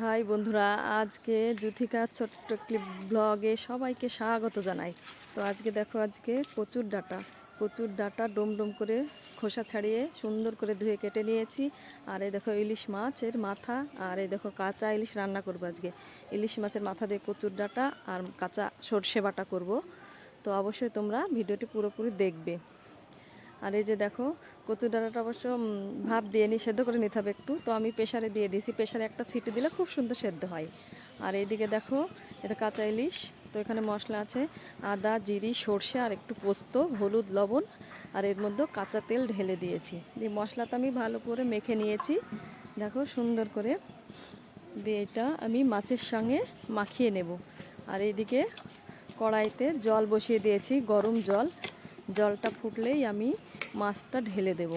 High বন্ধুরা, আজকে জুথিকা ছোট্ট ক্লিপ ব্লগে সবাইকে স্বাগত জানাই। তো আজকে দেখো, আজকে কচুর ডাটা। কচুর ডাটা ডোম ডোম করে খোসা ছাড়িয়ে সুন্দর করে ধুয়ে কেটে নিয়েছি। আর এই দেখো ইলিশ মাছের মাথা, আর এই দেখো কাঁচা ইলিশ রান্না করব আজকে। ইলিশ মাছের মাথা দিয়ে কচুর ডাটা আর কাঁচা সর্ষে বাটা করব। তো অবশ্যই তোমরা ভিডিওটি পুরোপুরি দেখবে। আর এই যে দেখো, কচুর ডাঁটাটা অবশ্য ভাপ দিয়ে নি, সেদ্ধ করে নিতে হবে একটু। তো আমি প্রেশারে দিয়ে দিয়েছি। প্রেশারে একটা ছিটি দিলে খুব সুন্দর সেদ্ধ হয়। আর এইদিকে দেখো, এটা কাঁচা ইলিশ। তো এখানে মশলা আছে, আদা, জিরি, সর্ষে আর একটু পোস্ত, হলুদ, লবণ। আর এর মধ্যে কাঁচা তেল ঢেলে দিয়েছি। দিয়ে মশলাটা আমি ভালো করে মেখে নিয়েছি। দেখো সুন্দর করে। দিয়ে এটা আমি মাছের সঙ্গে মাখিয়ে নেব। আর এইদিকে কড়াইতে জল বসিয়ে দিয়েছি, গরম জল। জলটা ফুটলেই আমি মাছটা ঢেলে দেব।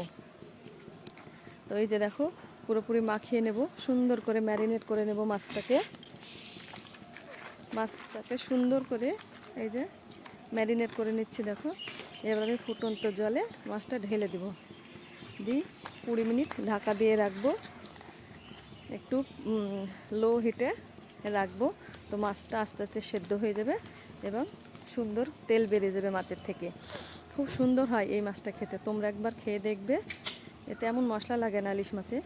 তো এই যে দেখো, পুরোপুরি মাখিয়ে নেব, সুন্দর করে ম্যারিনেট করে নেব মাছটাকে। মাছটাকে সুন্দর করে এই যে ম্যারিনেট করে নিচ্ছি দেখো। এবার আমি ফুটন্ত জলে মাছটা ঢেলে দেব। দিই কুড়ি মিনিট ঢাকা দিয়ে রাখব। একটু লো হিটে রাখব। তো মাছটা আস্তে আস্তে সেদ্ধ হয়ে যাবে এবং সুন্দর তেল বেরিয়ে যাবে মাছের থেকে। খুব সুন্দর হয় এই মাছটা খেতে। তোমরা একবার খেয়ে দেখবে। এতে এমন মশলা লাগে না ইলিশ মাছে।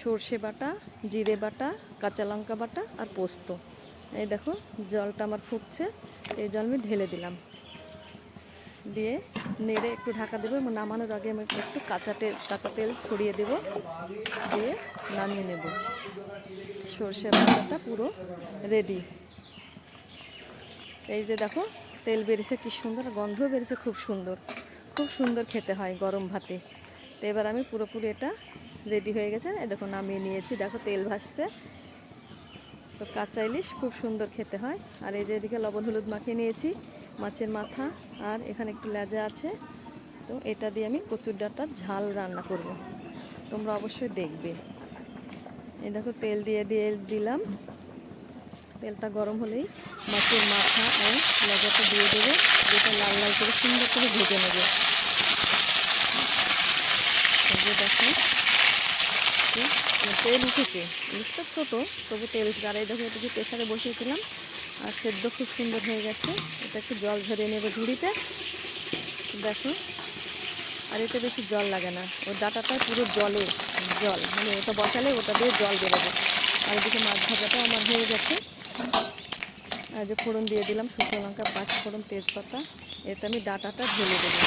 সর্ষে বাটা, জিরে বাটা, কাঁচা লঙ্কা বাটা আর পোস্ত। এই দেখো, জলটা আমার ফুটছে। এই জল আমি ঢেলে দিলাম। দিয়ে নেড়ে একটু ঢাকা দেবো এবং নামানোর আগে আমি একটু কাঁচা তেল কাঁচা তেল ছড়িয়ে দেব। দিয়ে নামিয়ে নেব। সর্ষে বাটাটা পুরো রেডি এই যে দেখো তেল বেরিয়েছে কি সুন্দর গন্ধ বেরিয়েছে খুব সুন্দর। খুব সুন্দর খেতে হয় গরম ভাতে। তো এবার আমি পুরোপুরি এটা রেডি হয়ে গেছে। দেখো, নামিয়ে নিয়েছি। দেখো, তেল ভাসছে। তো কাঁচা ইলিশ খুব সুন্দর খেতে হয়। আর এই যে এদিকে লবণ হলুদ মাখিয়ে নিয়েছি, মাছের মাথা, আর এখানে একটু লেজা আছে। তো এটা দিয়ে আমি কচুর ডাঁটার ঝাল রান্না করব। তোমরা অবশ্যই দেখবে। এই দেখো, তেল দিয়ে দিয়ে দিলাম। তেলটা গরম হলেই মাছের মাথা ও লেজাটা দিয়ে দেবে। যেটা লাল লাল করে সুন্দর করে ভেজে নেবে। দেখো তেল উঠেছে। ইলিশটা ছোটো, তবু তেল উঠেছে। আর এই দেখো প্রেশারে বসিয়েছিলাম। আর সেদ্ধ খুব সুন্দর হয়ে গেছে। এটা একটু জল ঝরিয়ে নেবে ঝুড়িতে। দেখো, আর এতে বেশি জল লাগে না। ওই ডাটাটা পুরো জলে, জল। মানে ওটা বসালে ওটা দিয়ে জল বেরোবে। আর এদিকে মাছ ভাজাটাও আমার হয়ে গেছে। আর যে ফোড়ন দিয়ে দিলাম, শুকনো লঙ্কা, পাঁচ ফোড়ন তেজপাতা। এতে আমি ডাটাটা ঢেলে দেবো।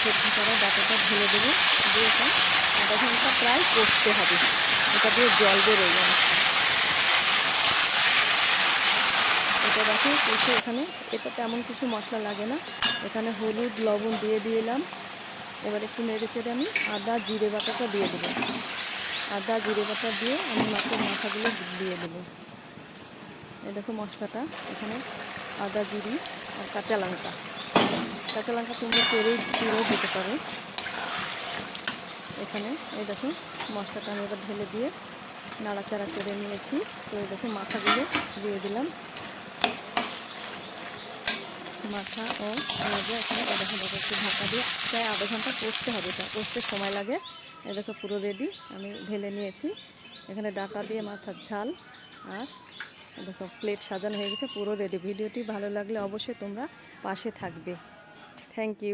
সেদ্ধ করা ডাটাটা ঢেলে দেবো। দিয়ে এটা আধা ঘণ্টা প্রায় করতে হবে। এটা দিয়ে জল বেরোয় যাবে এটা দেখো এসে এখানে। এটা তেমন কিছু মশলা লাগে না। এখানে হলুদ, লবণ দিয়ে দিলাম। এবার একটু নেড়ে চেড়ে আমি আদা, জিরে বাটাটা দিয়ে দেবো। আদা, জিরে বাটা দিয়ে আমি মাছের মাথাগুলো দিয়ে দেবো। এই দেখো মশলাটা, এখানে আদা জিরি আর কাঁচা লঙ্কা। কাঁচা লঙ্কা তোমরা পেরেই দিয়েও দিতে পারো। এখানে এই দেখো মশলাটা আমি এবার ঢেলে দিয়ে নাড়াচাড়া করে নিয়েছি। তো এই দেখো মাথাগুলো দিয়ে দিলাম। মাথা ও লেগে এখানে আধা ঘণ্টা একটু ঢাকা দিয়ে প্রায় আধা ঘণ্টা কষতে হবে এটা। কষতে সময় লাগে। এই দেখো পুরো রেডি আমি ঢেলে নিয়েছি। এখানে ডাকা দিয়ে মাথার ঝাল আর দেখো প্লেট সাজানো হয়ে গেছে, পুরো রেডি ভিডিওটি ভালো লাগলে অবশ্যই তোমরা পাশে থাকবে। Thank you